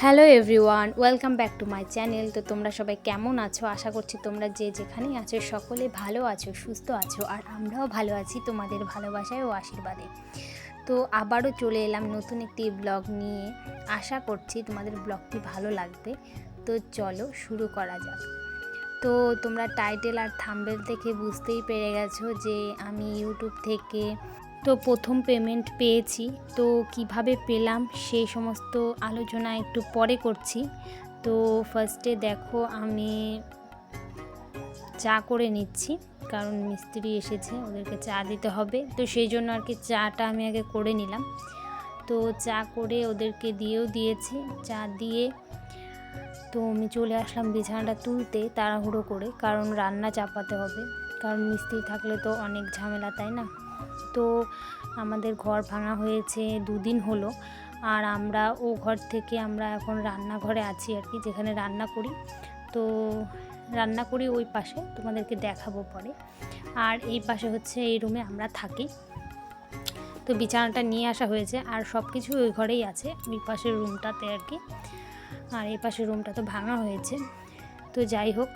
Hello everyone, welcome back to my channel. তো তোমরা সবাই কেমন আছো? আশা করছি তোমরা যে যেখানেই আছো, সকলে ভালো আছো, সুস্থ আছো, আর আমরাও ভালো আছি তোমাদের ভালোবাসায় ও আশীর্বাদে। তো আবারও চলে এলাম নতুন একটি ব্লগ নিয়ে। আশা করছি তোমাদের ব্লগটি ভালো লাগবে। তো চলো শুরু করা যাক। তো তোমরা টাইটেল আর থাম্বেল দেখে বুঝতেই পেরে গেছো যে আমি ইউটিউব থেকে তো প্রথম পেমেন্ট পেয়েছি, তো কীভাবে পেলাম সেই সমস্ত আলোচনা একটু পরে করছি। তো ফার্স্টে দেখো আমি চা করে নিচ্ছি, কারণ মিস্ত্রি এসেছে, ওদেরকে চা দিতে হবে। তো সেই জন্য আর কি চাটা আমি আগে করে নিলাম। তো চা করে ওদেরকে দিয়েও দিয়েছি, চা দিয়ে তো আমি চলে আসলাম বিছানাটা তুলতে তাড়াহুড়ো করে, কারণ রান্না চাপাতে হবে। কারণ মিস্ত্রি থাকলে তো অনেক ঝামেলা, তাই না? তো আমাদের ঘর ভাঙা হয়েছে দুদিন হলো। আর আমরা ও ঘর থেকে আমরা এখন রান্নাঘরে আছি আর কি, যেখানে রান্না করি। তো রান্না করি ওই পাশে, তোমাদেরকে দেখাবো পরে। আর এই পাশে হচ্ছে এই রুমে আমরা থাকি। তো বিছানাটা নিয়ে আসা হয়েছে, আর সব কিছু ওই ঘরেই আছে, ওই পাশের রুমটাতে আর কি। আর এই পাশের রুমটা তো ভাঙা হয়েছে। তো যাই হোক,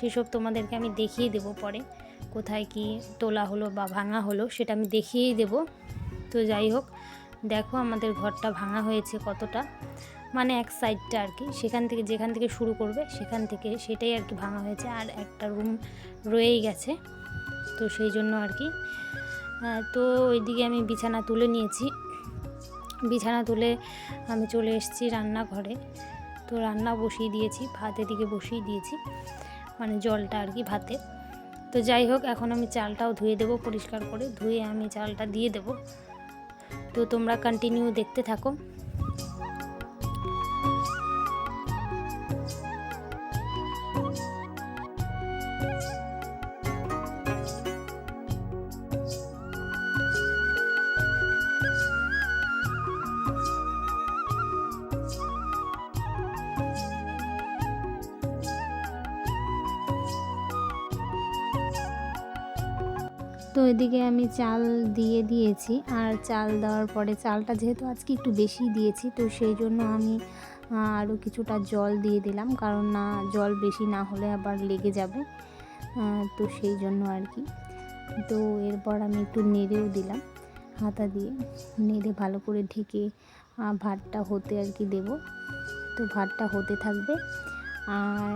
সেসব তোমাদেরকে আমি দেখিয়ে দেবো পরে। কোথায় কি তোলা হলো বা ভাঙা হলো সেটা আমি দেখিয়েই দেব। তো যাই হোক, দেখো আমাদের ঘরটা ভাঙা হয়েছে কতটা। মানে এক সাইডটা আর কি, সেখান থেকে যেখান থেকে শুরু করবে সেখান থেকে সেটাই আর কি ভাঙা হয়েছে আর একটা রুম রয়েই গেছে। তো সেই জন্য আর কি। তো ওইদিকে আমি বিছানা তুলে নিয়েছি। বিছানা তুলে আমি চলে এসেছি রান্নাঘরে। তো রান্না বসিয়ে দিয়েছি, ভাত এদিকে বসিয়ে দিয়েছি। মানে জলটা আর কি ভাতে। তো যাই হোক, এখন আমি চালটাও ধুয়ে দেবো, পরিষ্কার করে ধুয়ে আমি চালটা দিয়ে দেব। তো তোমরা কন্টিনিউ দেখতে থাকো। তো এদিকে আমি চাল দিয়ে দিয়েছি আর চাল দেওয়ার পরে চালটা যেহেতু আজকে একটু বেশি দিয়েছি তো সেই জন্য আমি আরও কিছুটা জল দিয়ে দিলাম। কারণ না, জল বেশি না হলে আবার লেগে যাবে তো সেই জন্য আর কি। তো এরপর আমি একটু নেড়েও দিলাম হাতা দিয়ে। নেড়ে ভালো করে ঢেকে ভাতটা হতে আর কি দেব। তো ভাতটা হতে থাকবে। আর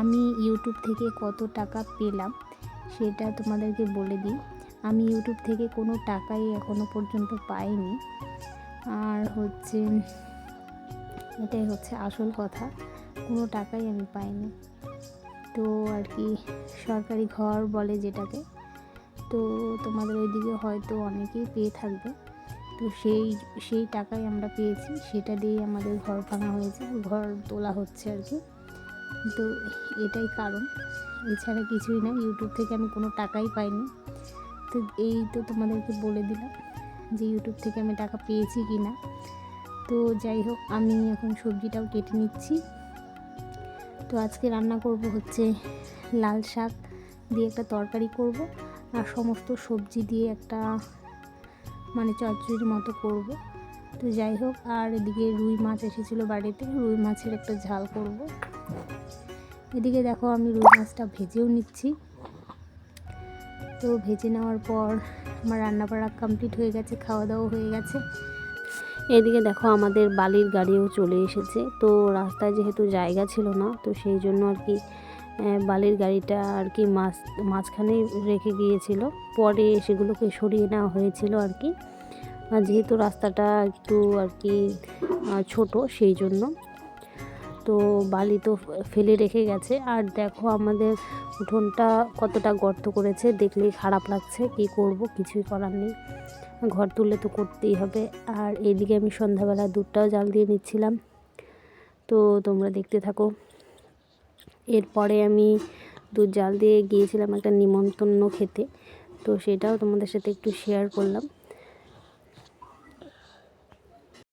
আমি ইউটিউব থেকে কত টাকা পেলাম সেটা তোমাদেরকে বলে দিই। আমি ইউটিউব থেকে কোনো টাকাই এখনও পর্যন্ত পাইনি। আর হচ্ছে, এটাই হচ্ছে আসল কথা, কোনো টাকাই আমি পাইনি। তো আর কি, সরকারি ঘর বলে যেটাকে, তো তোমাদের ওইদিকে হয়তো অনেকেই পেয়ে থাকবে। তো সেই সেই টাকাই আমরা পেয়েছি, সেটা দিয়েই আমাদের ঘর ভাঙা হয়েছে, ঘর তোলা হচ্ছে আর কি। তো এটাই কারণ। এছাড়া কিছুই না ইউটিউব থেকে আমি কোনো টাকাই পাইনি। তো এই তো তোমাদেরকে বলে দিলাম যে ইউটিউব থেকে আমি টাকা পেয়েছি কি না তো যাই হোক, আমি এখন সবজিটাও কেটে নিচ্ছি। তো আজকে রান্না করব হচ্ছে লাল শাক দিয়ে একটা তরকারি করব আর সমস্ত সবজি দিয়ে একটা মানে চচ্চড়ির মতো করব। তো যাই হোক, আর এদিকে রুই মাছ এসেছিল বাড়িতে, রুই মাছের একটা ঝাল করব। এদিকে দেখো আমি রুই মাছটা ভেজেও নিচ্ছি। তো ভেজে নেওয়ার পর আমার রান্না বাড়া কমপ্লিট হয়ে গেছে খাওয়া দাওয়া হয়ে গেছে। এদিকে দেখো আমাদের বালির গাড়িও চলে এসেছে। তো রাস্তায় যেহেতু জায়গা ছিল না, তো সেই জন্য আর কি বালির গাড়িটা আর কি মাছ, মাঝখানে রেখে গিয়েছিল। পরে সেগুলোকে সরিয়ে নেওয়া হয়েছিল আর কি। যেহেতু রাস্তাটা একটু আর কি ছোট, সেই জন্য তো বালি তো ফেলে রেখে গেছে। আর দেখো আমাদের উঠোনটা কতটা গর্ত করেছে, দেখলেই খারাপ লাগছে। কি করব? কিছুই করার নেই। ঘর তুললে তো করতেই হবে। আর এদিকে আমি সন্ধ্যাবেলা দুধটাও জাল দিয়ে নিচ্ছিলাম। তো তোমরা দেখতে থাকো। এরপরে আমি দুধ জাল দিয়ে গিয়েছিলাম একটা নিমন্ত্রণ খেতে। তো সেটাও তোমাদের সাথে একটু শেয়ার করলাম।